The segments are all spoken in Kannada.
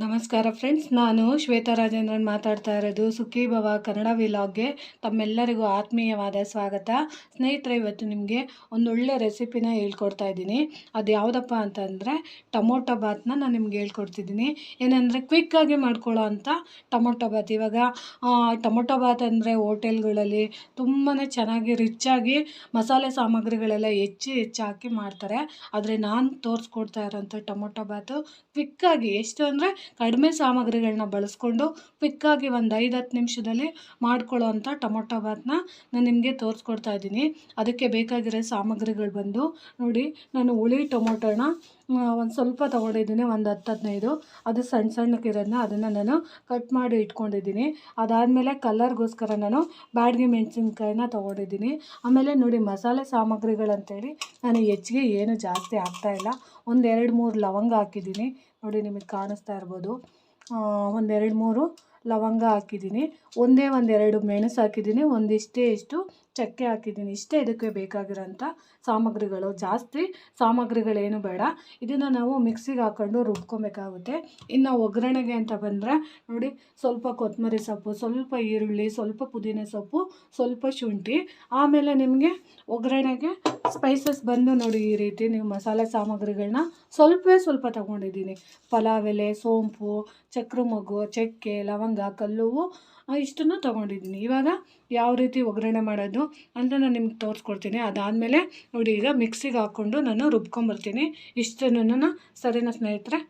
ನಮಸ್ಕಾರ ಫ್ರೆಂಡ್ಸ್, ನಾನು ಶ್ವೇತಾ ರಾಜೇಂದ್ರನ್ ಮಾತಾಡ್ತಾ ಇರೋದು ಸುಖಿ ಭವ ಕನ್ನಡ ವಿಲಾಗ್ಗೆ. ತಮ್ಮೆಲ್ಲರಿಗೂ ಆತ್ಮೀಯವಾದ ಸ್ವಾಗತ. ಸ್ನೇಹಿತರೆ, ಇವತ್ತು ನಿಮಗೆ ಒಂದೊಳ್ಳೆ ರೆಸಿಪಿನ ಹೇಳ್ಕೊಡ್ತಾ ಇದ್ದೀನಿ. ಅದು ಯಾವುದಪ್ಪ ಅಂತಂದರೆ, ಟೊಮೊಟೊ ಬಾತ್ನ ನಾನು ನಿಮ್ಗೆ ಹೇಳ್ಕೊಡ್ತಿದ್ದೀನಿ. ಏನಂದರೆ ಕ್ವಿಕ್ಕಾಗಿ ಮಾಡ್ಕೊಳ್ಳೋ ಅಂಥ ಟೊಮೊಟೊ ಬಾತ್. ಇವಾಗ ಟೊಮೊಟೊ ಬಾತ್ ಅಂದರೆ ಹೋಟೆಲ್ಗಳಲ್ಲಿ ತುಂಬಾ ಚೆನ್ನಾಗಿ ರಿಚ್ಚಾಗಿ ಮಸಾಲೆ ಸಾಮಗ್ರಿಗಳೆಲ್ಲ ಹೆಚ್ಚು ಹೆಚ್ಚಾಕಿ ಮಾಡ್ತಾರೆ. ಆದರೆ ನಾನು ತೋರಿಸ್ಕೊಡ್ತಾ ಇರೋಂಥ ಟೊಮೊಟೊ ಬಾತು ಕ್ವಿಕ್ಕಾಗಿ ಎಷ್ಟು ಅಂದರೆ ಕಡಿಮೆ ಸಾಮಗ್ರಿಗಳನ್ನ ಬಳಸ್ಕೊಂಡು ಕ್ವಿಕ್ಕಾಗಿ ಒಂದು ಐದು ಹತ್ತು ನಿಮಿಷದಲ್ಲಿ ಮಾಡ್ಕೊಳ್ಳೋ ಅಂಥ ಟೊಮೊಟೊ ಬಾತನ್ನ ನಾನು ನಿಮಗೆ ತೋರಿಸ್ಕೊಡ್ತಾ ಇದ್ದೀನಿ. ಅದಕ್ಕೆ ಬೇಕಾಗಿರೋ ಸಾಮಗ್ರಿಗಳು ಬಂದು ನೋಡಿ, ನಾನು ಹುಳಿ ಟೊಮೊಟೊನ ಒಂದು ಸ್ವಲ್ಪ ತೊಗೊಂಡಿದ್ದೀನಿ, ಒಂದು ಹತ್ತು ಹದಿನೈದು ಅದು ಸಣ್ಣ ಸಣ್ಣಕ್ಕಿರೋದನ್ನ ಅದನ್ನು ನಾನು ಕಟ್ ಮಾಡಿ ಇಟ್ಕೊಂಡಿದ್ದೀನಿ. ಅದಾದಮೇಲೆ ಕಲರ್ಗೋಸ್ಕರ ನಾನು ಬ್ಯಾಡ್ಗೆ ಮೆಣಸಿನ್ಕಾಯಿನ ತೊಗೊಂಡಿದ್ದೀನಿ. ಆಮೇಲೆ ನೋಡಿ, ಮಸಾಲೆ ಸಾಮಗ್ರಿಗಳಂತೇಳಿ ನಾನು ಹೆಚ್ಚಿಗೆ ಏನು ಜಾಸ್ತಿ ಹಾಕ್ತಾಯಿಲ್ಲ ಒಂದು ಎರಡು ಮೂರು ಲವಂಗ ಹಾಕಿದ್ದೀನಿ. ನೋಡಿ ನಿಮಗೆ ಕಾಣಿಸ್ತಾ ಇರ್ಬೋದು. ಒಂದೆರಡು ಮೂರು ಲವಂಗ ಹಾಕಿದ್ದೀನಿ. ಒಂದೇ ಒಂದೆರಡು ಮೆಣಸು ಹಾಕಿದ್ದೀನಿ. ಒಂದಿಷ್ಟೇ ಇಷ್ಟು ಚಕ್ಕೆ ಹಾಕಿದ್ದೀನಿ ಇಷ್ಟೇ, ಇದಕ್ಕೆ ಬೇಕಾಗಿರೋಂಥ ಸಾಮಗ್ರಿಗಳು. ಜಾಸ್ತಿ ಸಾಮಗ್ರಿಗಳೇನು ಬೇಡ. ಇದನ್ನು ನಾವು ಮಿಕ್ಸಿಗೆ ಹಾಕ್ಕೊಂಡು ರುಬ್ಕೊಬೇಕಾಗುತ್ತೆ. ಇನ್ನು ಒಗ್ಗರಣೆಗೆ ಅಂತ ಬಂದರೆ ನೋಡಿ, ಸ್ವಲ್ಪ ಕೊತ್ತಂಬರಿ ಸೊಪ್ಪು, ಸ್ವಲ್ಪ ಈರುಳ್ಳಿ, ಸ್ವಲ್ಪ ಪುದೀನ ಸೊಪ್ಪು, ಸ್ವಲ್ಪ ಶುಂಠಿ. ಆಮೇಲೆ ನಿಮಗೆ ಒಗ್ಗರಣೆಗೆ ಸ್ಪೈಸಸ್ ಬಂದು ನೋಡಿ ಈ ರೀತಿ ನೀವು ಮಸಾಲೆ ಸಾಮಗ್ರಿಗಳನ್ನ ಸ್ವಲ್ಪವೇ ಸ್ವಲ್ಪ ತಗೊಂಡಿದ್ದೀನಿ. ಪಲಾವ್ ಸೋಂಪು ಚಕ್ರ ಮೊಗ್ಗು ಚಕ್ಕೆ, ಲವಂಗ, ಕಲ್ಲುವು ಇಷ್ಟನ್ನು ತೊಗೊಂಡಿದ್ದೀನಿ. ಇವಾಗ ಯಾವ ರೀತಿ ಒಗ್ಗರಣೆ ಮಾಡೋದು ಅಂತ ನಾನು ನಿಮ್ಗೆ ತೋರಿಸ್ಕೊಡ್ತೀನಿ. ಅದಾದಮೇಲೆ ನೋಡಿ, ಈಗ ಮಿಕ್ಸಿಗೆ ಹಾಕ್ಕೊಂಡು ನಾನು ರುಬ್ಕೊಂಬರ್ತೀನಿ. ಇಷ್ಟನ್ನು ಸರಿನಾ ಸ್ನೇಹಿತರೆ.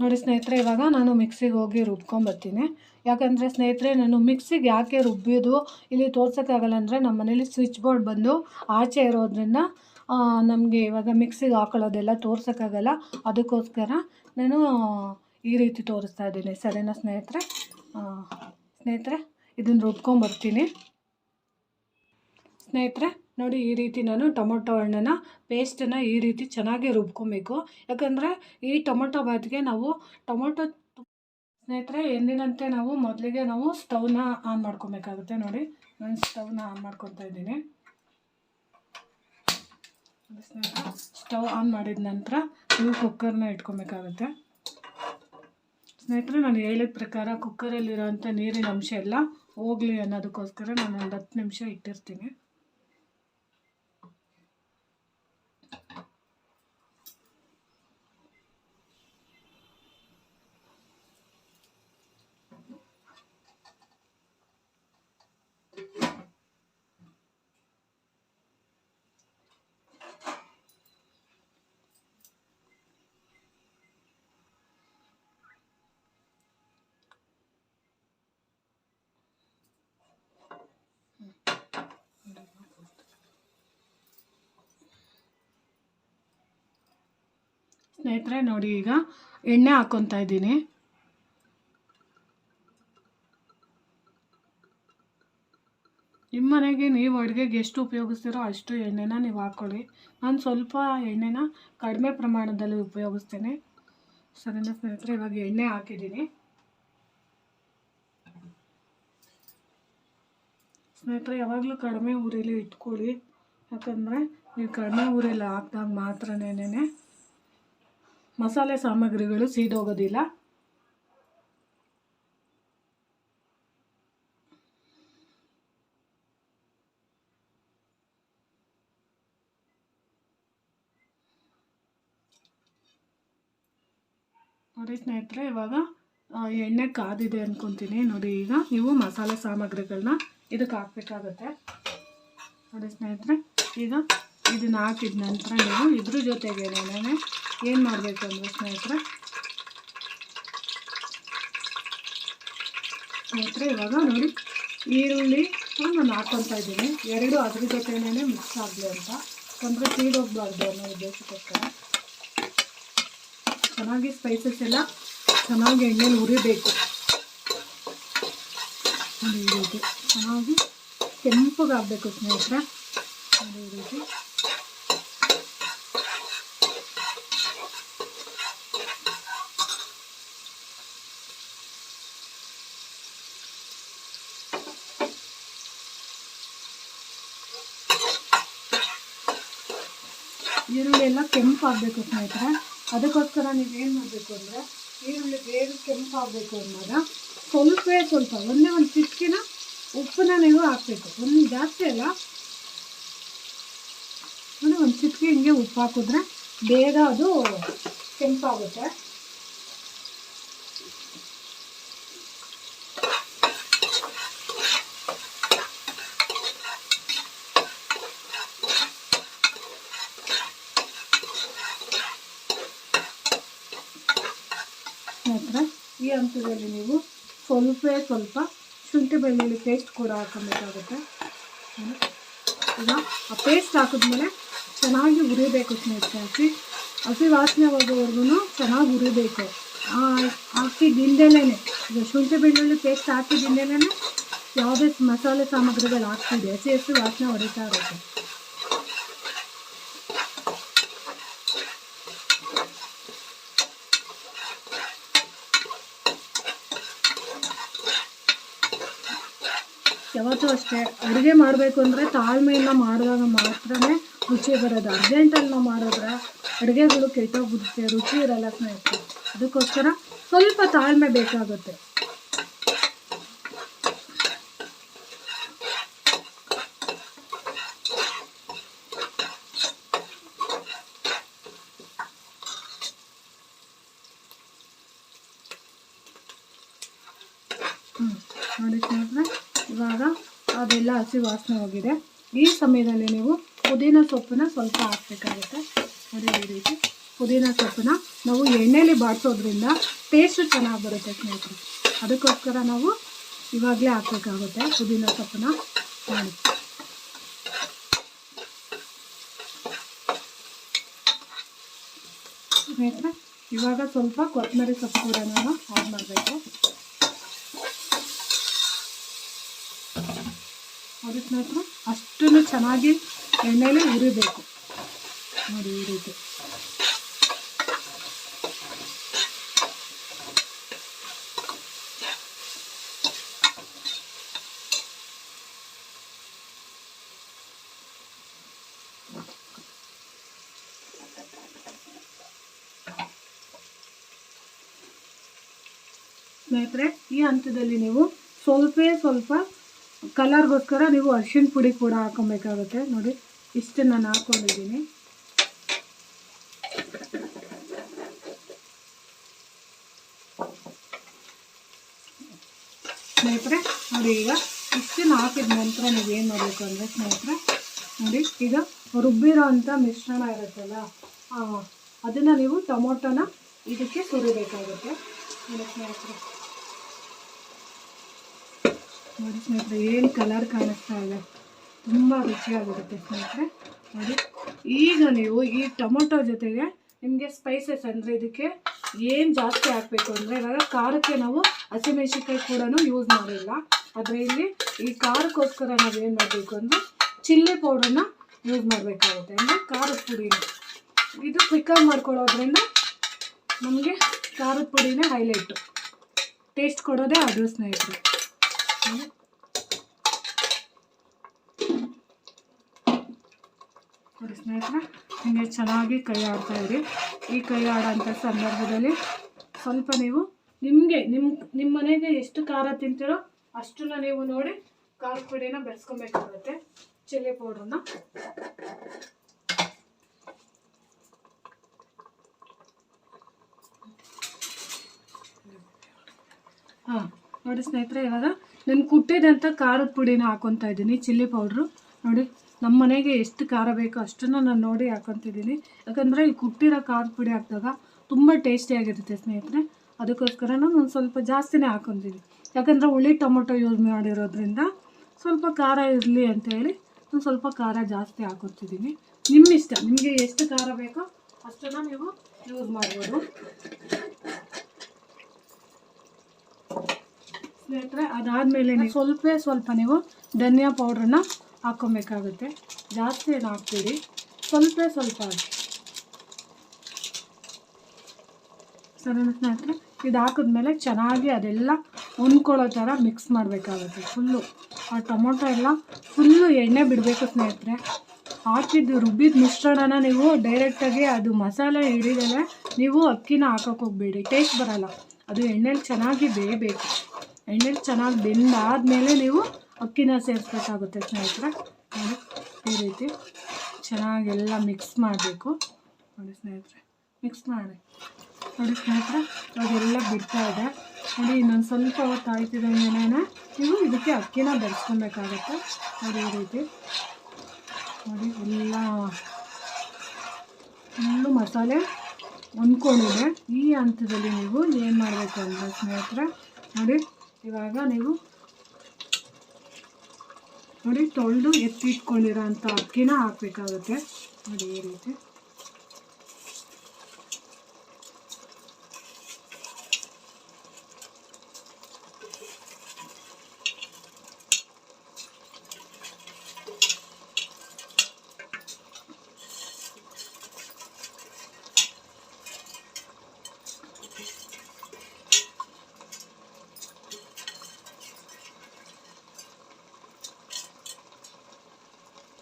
ನೋಡಿ ಸ್ನೇಹಿತರೆ, ಇವಾಗ ನಾನು ಮಿಕ್ಸಿಗೆ ಹೋಗಿ ರುಬ್ಕೊಂಬರ್ತೀನಿ. ಯಾಕಂದರೆ ಸ್ನೇಹಿತರೆ, ನಾನು ಮಿಕ್ಸಿಗೆ ಯಾಕೆ ರುಬ್ಬಿದ್ದು ಇಲ್ಲಿ ತೋರ್ಸೋಕ್ಕಾಗಲ್ಲ ಅಂದರೆ ನಮ್ಮ ಮನೇಲಿ ಸ್ವಿಚ್ ಬೋರ್ಡ್ ಬಂದು ಆಚೆ ಇರೋದ್ರಿಂದ ನಮಗೆ ಇವಾಗ ಮಿಕ್ಸಿಗೆ ಹಾಕೊಳ್ಳೋದೆಲ್ಲ ತೋರ್ಸೋಕ್ಕಾಗಲ್ಲ. ಅದಕ್ಕೋಸ್ಕರ ನಾನು ಈ ರೀತಿ ತೋರಿಸ್ತಾ ಇದ್ದೀನಿ. ಸರಿನಾ ಸ್ನೇಹಿತರೆ? ಸ್ನೇಹಿತರೆ, ಇದನ್ನು ರುಬ್ಕೊಂಬರ್ತೀನಿ. ಸ್ನೇಹಿತರೆ, ನೋಡಿ ಈ ರೀತಿ ನಾನು ಟೊಮೊಟೊ ಹಣ್ಣನ್ನ ಪೇಸ್ಟನ್ನು ಈ ರೀತಿ ಚೆನ್ನಾಗಿ ರುಬ್ಕೊಬೇಕು. ಯಾಕಂದರೆ ಈ ಟೊಮೊಟೊ ಬಾತ್ಗೆ ನಾವು ಟೊಮೊಟೊ ಸ್ನೇಹಿತರೆ ಎಂದಿನಂತೆ ನಾವು ಮೊದಲಿಗೆ ನಾವು ಸ್ಟವ್ನ ಆನ್ ಮಾಡ್ಕೊಬೇಕಾಗುತ್ತೆ. ನೋಡಿ, ನಾನು ಸ್ಟವ್ನ ಆನ್ ಮಾಡ್ಕೊತಾ ಇದ್ದೀನಿ. ಸ್ಟವ್ ಆನ್ ಮಾಡಿದ ನಂತರ ನೀವು ಕುಕ್ಕರ್ನ ಇಟ್ಕೊಬೇಕಾಗುತ್ತೆ. ಸ್ನೇಹಿತರೆ, ನಾನು ಹೇಳಿದ ಪ್ರಕಾರ ಕುಕ್ಕರಲ್ಲಿರೋಂಥ ನೀರಿನ ಅಂಶ ಎಲ್ಲ ಹೋಗಲಿ ಅನ್ನೋದಕ್ಕೋಸ್ಕರ ನಾನು ಒಂದು ಹತ್ತು ನಿಮಿಷ ಇಟ್ಟಿರ್ತೀನಿ. ಸ್ನೇಹಿತರೆ, ನೋಡಿ ಈಗ ಎಣ್ಣೆ ಹಾಕ್ಕೊತಾ ಇದ್ದೀನಿ. ನಿಮ್ಮ ಮನೆಗೆ ನೀವು ಅಡುಗೆಗೆ ಎಷ್ಟು ಉಪಯೋಗಿಸ್ತೀರೋ ಅಷ್ಟು ಎಣ್ಣೆನ ನೀವು ಹಾಕ್ಕೊಳ್ಳಿ ನಾನು ಸ್ವಲ್ಪ ಎಣ್ಣೆನ ಕಡಿಮೆ ಪ್ರಮಾಣದಲ್ಲಿ ಉಪಯೋಗಿಸ್ತೇನೆ. ಸರಿನಾ ಸ್ನೇಹಿತರೆ, ಇವಾಗ ಎಣ್ಣೆ ಹಾಕಿದ್ದೀನಿ. ಸ್ನೇಹಿತರೆ, ಯಾವಾಗಲೂ ಕಡಿಮೆ ಊರಲ್ಲಿ ಇಟ್ಕೊಳ್ಳಿ. ಯಾಕಂದರೆ ನೀವು ಕಡಿಮೆ ಊರಲ್ಲಿ ಹಾಕ್ದಾಗ ಮಾತ್ರನೇ ಮಸಾಲೆ ಸಾಮಗ್ರಿಗಳು ಸೀದೋಗೋದಿಲ್ಲ. ನೋಡಿ ಸ್ನೇಹಿತರೆ, ಇವಾಗ ಎಣ್ಣೆ ಕಾದಿದೆ ಅಂದ್ಕೊತೀನಿ ನೋಡಿ ಈಗ ನೀವು ಮಸಾಲೆ ಸಾಮಗ್ರಿಗಳನ್ನ ಇದಕ್ಕೆ ಹಾಕ್ಬೇಕಾಗತ್ತೆ. ನೋಡಿ ಸ್ನೇಹಿತರೆ, ಈಗ ಇದನ್ನ ಹಾಕಿದ ನಂತರ ನೀವು ಇದ್ರ ಜೊತೆಗೆ ಏನು ಮಾಡಬೇಕು ಅಂದರೆ ಸ್ನೇಹಿತರೆ? ಸ್ನೇಹಿತರೆ, ಇವಾಗ ನೋಡಿ, ಈರುಳ್ಳಿ ನಾನು ಹಾಕ್ಕೊತಾ ಇದ್ದೀನಿ. ಎರಡು ಅದ್ರ ಜೊತೆನೇ ಮಿಕ್ಸ್ ಆಗಲಿ ಅಂತ. ಯಾಕಂದರೆ ತೀಡೋಗ್ಬಾರ್ದು ಅನ್ನೋ ಉದ್ದೇಶಕ್ಕೋಸ್ಕರ. ಚೆನ್ನಾಗಿ ಸ್ಪೈಸಸ್ ಎಲ್ಲ ಚೆನ್ನಾಗಿ ಎಣ್ಣೆಲಿ ಉರಿಬೇಕು ಚೆನ್ನಾಗಿ ಕೆಂಪಗಾಗಬೇಕು ಸ್ನೇಹಿತರೆ. ಅದೇ ರೀತಿ. ಈರುಳ್ಳಿ ಎಲ್ಲ ಕೆಂಪಾಗಬೇಕು ಸ್ನೇಹಿತರೆ. ಅದಕ್ಕೋಸ್ಕರ ನೀವೇನು ಮಾಡಬೇಕು ಅಂದರೆ ಈರುಳ್ಳಿ ಬೇಗ ಕೆಂಪಾಗಬೇಕು ಅಂದಾಗ ಸ್ವಲ್ಪ ಸ್ವಲ್ಪ ಒಂದೇ ಒಂದು ಚಿಟ್ಕಿನ ಉಪ್ಪನ್ನ ನೀವು ಹಾಕಬೇಕು. ಒಂದು ಜಾಸ್ತಿ ಅಲ್ಲ. ಅಂದರೆ ಒಂದು ಚಿಟಿಕೆ ಹಿಂಗೆ ಉಪ್ಪು ಹಾಕಿದ್ರೆ ಬೇಗ ಅದು ಕೆಂಪಾಗುತ್ತೆ ನಂತರ ಈ ಹಂತದಲ್ಲಿ ನೀವು. ಸ್ವಲ್ಪ ಸ್ವಲ್ಪ ಶುಂಠಿ ಬೆಳ್ಳುಳ್ಳಿ ಪೇಸ್ಟ್ ಕೂಡ ಹಾಕೊಬೇಕಾಗುತ್ತೆ. ಈಗ ಆ ಪೇಸ್ಟ್ ಹಾಕಿದ್ಮೇಲೆ ಚೆನ್ನಾಗಿ ಹುರಿಬೇಕು ಸ್ನೇಹಿತರೆ ಹಸಿ. ಹಸಿ ವಾಸನೆ ಹೋಗೋವರೆಗೂ ಚೆನ್ನಾಗಿ ಹುರಿಬೇಕು. ಹಾಕಿದ್ದಿಂದಲೇ ಈಗ ಶುಂಠಿ ಬೆಳ್ಳುಳ್ಳಿ ಪೇಸ್ಟ್ ಹಾಕಿದ್ದಿಂದಲೇ ಯಾವುದೇ ಮಸಾಲೆ ಸಾಮಗ್ರಿಗಳು ಹಾಕ್ತಿದೆ ಹಸಿ ಹಸಿ ವಾಸನೆ ಹೊಡಿತಾ ಇರುತ್ತೆ. ಯಾವತ್ತೂ ಅಷ್ಟೇ. ಅಡುಗೆ ಮಾಡಬೇಕು ಅಂದರೆ ತಾಳ್ಮೆಯಿಂದ ಮಾಡಿದಾಗ ಮಾತ್ರನೇ ರುಚಿ ಬರೋದು. ಅರ್ಜೆಂಟಲ್ಲಿ ನಾವು ಮಾಡಿದ್ರೆ ಅಡುಗೆಗಳು ಕೆಟ್ಟೋಗ್ಬಿಡುತ್ತೆ, ರುಚಿ ಇರಲ್ಲ ಸ್ನೇಹಿತರೆ. ಅದಕ್ಕೋಸ್ಕರ ಸ್ವಲ್ಪ ತಾಳ್ಮೆ ಬೇಕಾಗುತ್ತೆ. ನೋಡಿ ಸ್ನೇಹಿತರೆ. ಇವಾಗ ಅದೆಲ್ಲ ಹಸಿ ವಾಸನೆ ಹೋಗಿದೆ. ಈ ಸಮಯದಲ್ಲಿ ನೀವು ಪುದೀನ ಸೊಪ್ಪನ್ನ ಸ್ವಲ್ಪ ಹಾಕ್ಬೇಕಾಗುತ್ತೆ. ಅದೇ ಈ ರೀತಿ ಪುದೀನ ಸೊಪ್ಪನ್ನ ನಾವು ಎಣ್ಣೆಯಲ್ಲಿ ಬಾಡಿಸೋದ್ರಿಂದ ಟೇಸ್ಟು ಚೆನ್ನಾಗಿ ಬರುತ್ತೆ ಸ್ನೇಹಿತರೆ. ಅದಕ್ಕೋಸ್ಕರ ನಾವು ಇವಾಗಲೇ ಹಾಕ್ಬೇಕಾಗುತ್ತೆ ಪುದೀನ ಸೊಪ್ಪನ್ನ ನೋಡಿ ಸ್ನೇಹಿತರೆ, ಇವಾಗ ಸ್ವಲ್ಪ ಕೊತ್ತಂಬರಿ ಸೊಪ್ಪು ಕೂಡ ನಾವು ಆ್ಯಡ್ ಮಾಡಬೇಕು. ನೋಡಿ ಮಾತ್ರ ಅಷ್ಟೂ ಚೆನ್ನಾಗಿ ಎಣ್ಣೆಲಿ ಹುರಿಬೇಕು. ನೋಡಿ ಈ ರೀತಿ. ಸ್ನೇಹಿತರೆ, ಈ ಹಂತದಲ್ಲಿ ನೀವು ಸ್ವಲ್ಪ ಸ್ವಲ್ಪ ಕಲರ್ಗೋಸ್ಕರ ನೀವು ಅರ್ಶಿನ ಪುಡಿ ಕೂಡ ಹಾಕೊಬೇಕಾಗುತ್ತೆ ನೋಡಿ ಇಷ್ಟು ನಾನು ಹಾಕ್ಕೊಂಡಿದ್ದೀನಿ. ಸ್ನೇಹಿತರೆ, ನೋಡಿ ಈಗ ಇಷ್ಟನ್ನು ಹಾಕಿದ ನಂತರ ನೀವು ಏನು ಮಾಡಬೇಕು ಅಂದರೆ ಸ್ನೇಹಿತರೆ, ನೋಡಿ, ಈಗ ರುಬ್ಬಿರೋ ಅಂಥ ಮಿಶ್ರಣ ಇರುತ್ತಲ್ಲ ಅದನ್ನು ನೀವು ಟೊಮೊಟೊನ ಇದಕ್ಕೆ ಸುರಿಬೇಕಾಗುತ್ತೆ. ಸ್ನೇಹಿತರೆ. ನೋಡಿ ಸ್ನೇಹಿತರೆ, ಏನು ಕಲರ್ ಕಾಣಿಸ್ತಾ ಇದೆ? ತುಂಬ ರುಚಿಯಾಗಿರುತ್ತೆ ಸ್ನೇಹಿತರೆ. ನೋಡಿ, ಈಗ ನೀವು ಈ ಟೊಮೊಟೊ ಜೊತೆಗೆ ನಿಮಗೆ ಸ್ಪೈಸಸ್ ಅಂದರೆ ಇದಕ್ಕೆ ಏನು ಜಾಸ್ತಿ ಹಾಕಬೇಕು ಅಂದರೆ ಇವಾಗ ಖಾರಕ್ಕೆ ನಾವು ಹಸಿಮೆಣಸಿನ್ಕಾಯಿ ಕೂಡ ಯೂಸ್ ಮಾಡಿಲ್ಲ. ಆದರೆ ಇಲ್ಲಿ ಈ ಖಾರಕ್ಕೋಸ್ಕರ ನಾವು ಏನು ಮಾಡಬೇಕು ಅಂದರೆ ಚಿಲ್ಲಿ ಪೌಡರ್ನ ಯೂಸ್ ಮಾಡಬೇಕಾಗುತ್ತೆ. ಅಂದರೆ ಖಾರದ ಪುಡಿನ. ಇದು ಕ್ವಿಕ್ಕಾಗಿ ಮಾಡ್ಕೊಳ್ಳೋದ್ರಿಂದ ನಮಗೆ ಖಾರದ ಪುಡಿನೇ ಹೈಲೈಟು ಟೇಸ್ಟ್ ಕೊಡೋದೇ ಅದು ಸ್ನೇಹಿತರೆ. ನೋಡಿ. ಸ್ನೇಹಿತರ, ನಿಮಗೆ ಚೆನ್ನಾಗಿ ಕೈ ಆಡ್ತಾ ಇರಿ ಈ ಕೈ ಆಡೋಂಥ ಸಂದರ್ಭದಲ್ಲಿ ಸ್ವಲ್ಪ ನೀವು ನಿಮಗೆ ನಿಮ್ಮ ನಿಮ್ಮ ಮನೆಗೆ ಎಷ್ಟು ಖಾರ ತಿಂತೀರೋ ಅಷ್ಟನ್ನ ನೀವು ನೋಡಿ ಖಾರ ಪುಡಿನ ಬೆಳೆಸ್ಕೊಬೇಕಾಗುತ್ತೆ ಚಿಲ್ಲಿ ಪೌಡ್ರನ್ನ ಹಾಂ, ನೋಡಿ ಸ್ನೇಹಿತರೆ, ಇವಾಗ ನಾನು ಕುಟ್ಟಿದಂಥ ಖಾರದ ಪುಡಿನ ಹಾಕೊತಾ ಇದ್ದೀನಿ, ಚಿಲ್ಲಿ ಪೌಡ್ರು. ನೋಡಿ ನಮ್ಮ ಮನೆಗೆ ಎಷ್ಟು ಖಾರ ಬೇಕೋ ಅಷ್ಟನ್ನು ನಾನು ನೋಡಿ ಹಾಕೊತಿದ್ದೀನಿ ಯಾಕಂದರೆ ಈ ಕುಟ್ಟಿರೋ ಖಾರದ ಪುಡಿ ಹಾಕಿದಾಗ ತುಂಬ ಟೇಸ್ಟಿಯಾಗಿರುತ್ತೆ ಸ್ನೇಹಿತರೆ. ಅದಕ್ಕೋಸ್ಕರ ನಾನು ಸ್ವಲ್ಪ ಜಾಸ್ತಿನೇ ಹಾಕೊತೀನಿ ಯಾಕಂದರೆ ಹುಳಿ ಟೊಮೊಟೊ ಯೂಸ್ ಮಾಡಿರೋದ್ರಿಂದ ಸ್ವಲ್ಪ ಖಾರ ಇರಲಿ ಅಂತ ಹೇಳಿ ಒಂದು ಸ್ವಲ್ಪ ಖಾರ ಜಾಸ್ತಿ ಹಾಕೊತಿದ್ದೀನಿ. ನಿಮ್ಮ ಇಷ್ಟ ನಿಮಗೆ ಎಷ್ಟು ಖಾರ ಬೇಕೋ ಅಷ್ಟನ್ನು ನೀವು ಯೂಸ್ ಮಾಡ್ಬೋದು. ಸ್ನೇಹಿತರೆ ಅದಾದಮೇಲೆ ಸ್ವಲ್ಪ ಸ್ವಲ್ಪ ನೀವು ಧನಿಯಾ ಪೌಡ್ರನ್ನ ಹಾಕ್ಕೊಬೇಕಾಗುತ್ತೆ. ಜಾಸ್ತಿ ಏನು ಹಾಕ್ತೀರಿ ಸ್ವಲ್ಪ ಸ್ವಲ್ಪ ಹಾಕಿ. ಸರಿ ಸ್ನೇಹಿತರೆ, ಇದು ಹಾಕಿದ್ಮೇಲೆ ಚೆನ್ನಾಗಿ ಅದೆಲ್ಲ ಹೊಂದ್ಕೊಳ್ಳೋ ಥರ ಮಿಕ್ಸ್ ಮಾಡಬೇಕಾಗುತ್ತೆ. ಫುಲ್ಲು. ಆ ಟೊಮೊಟೊ ಎಲ್ಲ ಫುಲ್ಲು ಎಣ್ಣೆ ಬಿಡಬೇಕು ಸ್ನೇಹಿತರೆ. ಹಾಕಿದ್ದು ರುಬ್ಬಿದ ಮಿಶ್ರಣನ ನೀವು ಡೈರೆಕ್ಟಾಗಿ ಅದು ಮಸಾಲೆ ಹಿಡಿದಲೆ ನೀವು ಅಕ್ಕಿನ ಹಾಕೋಕೆ ಹೋಗ್ಬೇಡಿ. ಟೇಸ್ಟ್ ಬರಲ್ಲ. ಅದು ಎಣ್ಣೆಲಿ ಚೆನ್ನಾಗಿ ಬೇಯಬೇಕು. ಎಣ್ಣೆಲಿ ಚೆನ್ನಾಗಿ ಬೆಂದಾದಮೇಲೆ ನೀವು ಅಕ್ಕಿನ ಸೇರಿಸ್ಬೇಕಾಗುತ್ತೆ ಸ್ನೇಹಿತರೆ. ನೋಡಿ ಈ ರೀತಿ ಚೆನ್ನಾಗೆಲ್ಲ ಮಿಕ್ಸ್ ಮಾಡಬೇಕು. ನೋಡಿ ಸ್ನೇಹಿತರೆ ಮಿಕ್ಸ್ ಮಾಡಿ. ನೋಡಿ ಸ್ನೇಹಿತರೆ ಅದೆಲ್ಲ ಬಿಡ್ತಾ ಇದೆ. ನೋಡಿ, ಇನ್ನೊಂದು ಸ್ವಲ್ಪ ಹೊತ್ತು ಆಯ್ತಿದಂಗೆನೇ ನೀವು ಇದಕ್ಕೆ ಅಕ್ಕಿನ ಬೆರೆಸ್ಕೊಬೇಕಾಗತ್ತೆ. ನೋಡಿ, ಈ ರೀತಿ. ನೋಡಿ, ಎಲ್ಲ ಫುಲ್ಲು ಮಸಾಲೆ ಹೊಂದ್ಕೊಂಡಿದೆ. ಈ ಹಂತದಲ್ಲಿ ನೀವು ಏನು ಮಾಡಬೇಕು ಅಂದರೆ ಸ್ನೇಹಿತರೆ, ನೋಡಿ ಇವಾಗ ನೀವು ನೋಡಿ ತೊಳೆದು ಎತ್ತಿಟ್ಕೊಂಡಿರೋ ಅಂಥ ಅಕ್ಕಿನ ಹಾಕ್ಬೇಕಾಗುತ್ತೆ. ನೋಡಿ ಈ ರೀತಿ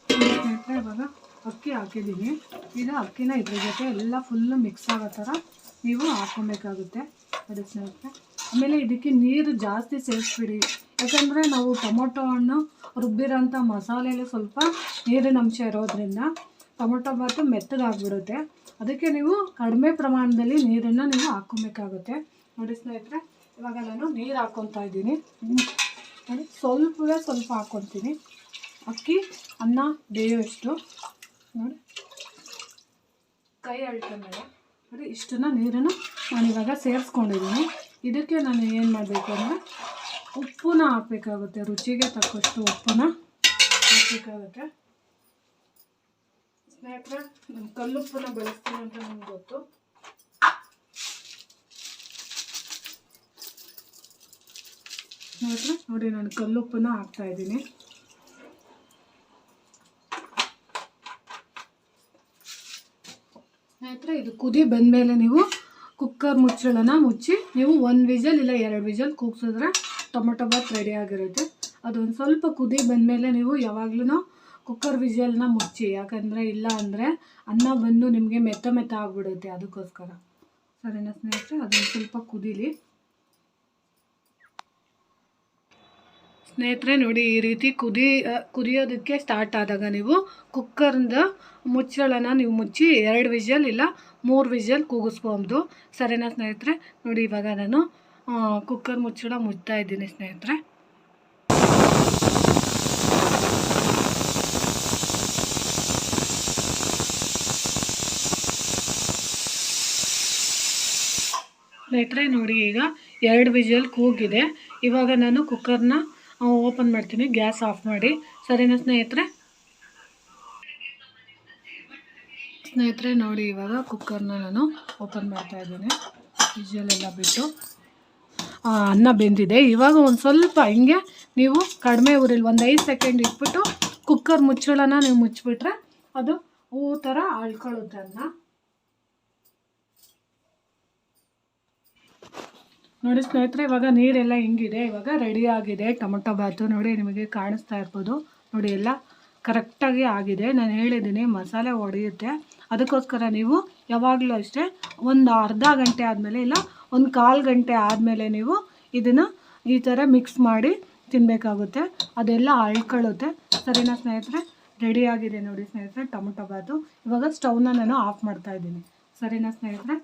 ಸ್ನೇಹಿತರೆ ಇವಾಗ ಅಕ್ಕಿ ಹಾಕಿದ್ದೀನಿ. ಇದು ಅಕ್ಕಿನ ಇದ್ರ ಜೊತೆ ಎಲ್ಲ ಫುಲ್ಲು ಮಿಕ್ಸ್ ಆಗೋ ಥರ ನೀವು ಹಾಕ್ಕೊಬೇಕಾಗುತ್ತೆ ಅದಕ್ಕೆ ಆಮೇಲೆ ಇದಕ್ಕೆ ನೀರು ಜಾಸ್ತಿ ಸೇರಿಸ್ಬಿಡಿ. ಯಾಕಂದರೆ ನಾವು ಟೊಮೊಟೊ ಹಣ್ಣು ರುಬ್ಬಿರೋಂಥ ಮಸಾಲೆಯಲ್ಲಿ ಸ್ವಲ್ಪ ನೀರಿನ ಅಂಶ ಇರೋದ್ರಿಂದ ಟೊಮೊಟೊ ಬಾತು ಮೆತ್ತಗಾಗ್ಬಿಡುತ್ತೆ. ಅದಕ್ಕೆ ನೀವು ಕಡಿಮೆ ಪ್ರಮಾಣದಲ್ಲಿ ನೀರನ್ನು ನೀವು ಹಾಕ್ಕೊಬೇಕಾಗುತ್ತೆ ನೋಡಿ ಸ್ನೇಹಿತರೆ, ಇವಾಗ ನಾನು ನೀರು ಹಾಕ್ಕೊತಾ ಇದ್ದೀನಿ. ನೋಡಿ, ಸ್ವಲ್ಪವೇ ಸ್ವಲ್ಪ ಹಾಕ್ಕೊತೀನಿ ಅಕ್ಕಿ, ಅನ್ನ ಬೇಯುವಷ್ಟು ನೋಡಿ. ಕೈ ಅಳ್ಕೊಂಡಾಗ ನೋಡಿ, ಇಷ್ಟನ್ನ ನೀರನ್ನು ನಾನಿವಾಗ ಸೇರಿಸ್ಕೊಂಡಿದ್ದೀನಿ. ಇದಕ್ಕೆ ನಾನು ಏನು ಮಾಡಬೇಕು ಅಂದರೆ ಉಪ್ಪನ್ನ ಹಾಕಬೇಕಾಗುತ್ತೆ, ರುಚಿಗೆ ತಕ್ಕಷ್ಟು ಉಪ್ಪನ್ನ ಹಾಕಬೇಕಾಗುತ್ತೆ. ಸ್ನೇಹಿತರೆ ನಾನು ಕಲ್ಲುಪ್ಪನ್ನ ಬಳಸ್ತೀನಿ ಅಂತ ನನಗೆ ಗೊತ್ತು. ಸ್ನೇಹಿತರೆ, ನೋಡಿ, ನಾನು ಕಲ್ಲುಪ್ಪನ್ನ ಹಾಕ್ತಾ ಸ್ನೇಹಿತರೆ, ಇದು ಕುದಿ ಬಂದಮೇಲೆ ನೀವು ಕುಕ್ಕರ್ ಮುಚ್ಚಳನ ಮುಚ್ಚಿ ನೀವು ಒಂದು ವಿಜಲ್ ಇಲ್ಲ ಎರಡು ವಿಜಲ್ ಕೂಗ್ಸಿದ್ರೆ ಟೊಮೊಟೊ ಬಾತ್ ರೆಡಿ ಆಗಿರುತ್ತೆ. ಅದೊಂದು ಸ್ವಲ್ಪ ಕುದಿ ಬಂದಮೇಲೆ ನೀವು ಯಾವಾಗ್ಲೂ ಕುಕ್ಕರ್ ವಿಜಲ್ನ ಮುಚ್ಚಿ, ಯಾಕಂದರೆ ಇಲ್ಲ ಅಂದರೆ ಅನ್ನ ಬಂದು ನಿಮಗೆ ಮೆತ್ತ ಮೆತ್ತ ಆಗಿಬಿಡುತ್ತೆ ಅದಕ್ಕೋಸ್ಕರ. ಸರಿನಾ ಸ್ನೇಹಿತರೆ? ಅದೊಂದು ಸ್ವಲ್ಪ ಕುದೀಲಿ. ಸ್ನೇಹಿತರೆ, ನೋಡಿ ಈ ರೀತಿ ಕುದಿ ಕುದಿಯೋದಕ್ಕೆ ಸ್ಟಾರ್ಟ್ ಆದಾಗ ನೀವು ಕುಕ್ಕರ್ದ ಮುಚ್ಚಳನ ನೀವು ಮುಚ್ಚಿ ಎರಡು ವಿಷಲ್ ಇಲ್ಲ, ಮೂರು ವಿಷಲ್ ಕೂಗಿಸ್ಬೋದು ಸರಿನಾ ಸ್ನೇಹಿತರೆ? ನೋಡಿ ಇವಾಗ ನಾನು ಕುಕ್ಕರ್ ಮುಚ್ಚಳ ಮುಚ್ತಾ ಇದ್ದೀನಿ ಸ್ನೇಹಿತರೆ. ಸ್ನೇಹಿತರೆ, ನೋಡಿ ಈಗ ಎರಡು ವಿಷಲ್ ಕೂಗಿದೆ. ಇವಾಗ ನಾನು ಕುಕ್ಕರ್ನ ಓಪನ್ ಮಾಡ್ತೀನಿ, ಗ್ಯಾಸ್ ಆಫ್ ಮಾಡಿ. ಸರಿನಾ ಸ್ನೇಹಿತರೆ? ಸ್ನೇಹಿತರೆ, ನೋಡಿ ಇವಾಗ ಕುಕ್ಕರ್ನ ನಾನು ಓಪನ್ ಮಾಡ್ತಾ ಇದ್ದೀನಿ. ಫ್ರಿಜಲ್ಲೆಲ್ಲ ಬಿಟ್ಟು. ಅನ್ನ ಬೆಂದಿದೆ. ಇವಾಗ ಒಂದು ಸ್ವಲ್ಪ, ಹಿಂಗೆ ನೀವು ಕಡಿಮೆ ಊರಿಲ್ಲ ಒಂದು ಐದು ಸೆಕೆಂಡ್ ಇಟ್ಬಿಟ್ಟು ಕುಕ್ಕರ್ ಮುಚ್ಚಳನ ನೀವು ಮುಚ್ಚಿಬಿಟ್ರೆ ಅದು ಹೂ ಥರ ಅಳ್ಕೊಳ್ಳುತ್ತೆ ಅನ್ನ. ನೋಡಿ ಸ್ನೇಹಿತರೆ, ಇವಾಗ ನೀರೆಲ್ಲ ಹಿಂಗಿದೆ. ಇವಾಗ ರೆಡಿ ಆಗಿದೆ. ಟೊಮೊಟೊ ಬಾತು ನೋಡಿ ನಿಮಗೆ ಕಾಣಿಸ್ತಾ ಇರ್ಬೋದು. ನೋಡಿ ಎಲ್ಲ ಕರೆಕ್ಟಾಗಿ ಆಗಿದೆ. ನಾನು ಹೇಳಿದ್ದೀನಿ ಮಸಾಲೆ ಹೊಡೆಯುತ್ತೆ ಅದಕ್ಕೋಸ್ಕರ ನೀವು ಯಾವಾಗಲೂ ಅಷ್ಟೇ ಒಂದು ಅರ್ಧ ಗಂಟೆ ಆದಮೇಲೆ ಇಲ್ಲ, ಒಂದು ಕಾಲು ಗಂಟೆ ಆದಮೇಲೆ ನೀವು ಇದನ್ನು ಈ ಥರ ಮಿಕ್ಸ್ ಮಾಡಿ ತಿನ್ನಬೇಕಾಗುತ್ತೆ ಅದೆಲ್ಲ ಅಳ್ಕೊಳ್ಳುತ್ತೆ. ಸರಿನಾ ಸ್ನೇಹಿತರೆ? ರೆಡಿಯಾಗಿದೆ ನೋಡಿ ಸ್ನೇಹಿತರೆ, ಟೊಮೊಟೊ ಬಾತು. ಇವಾಗ ಸ್ಟವ್ನ ನಾನು ಆಫ್ ಮಾಡ್ತಾ ಇದ್ದೀನಿ. ಸರಿನಾ ಸ್ನೇಹಿತರೆ?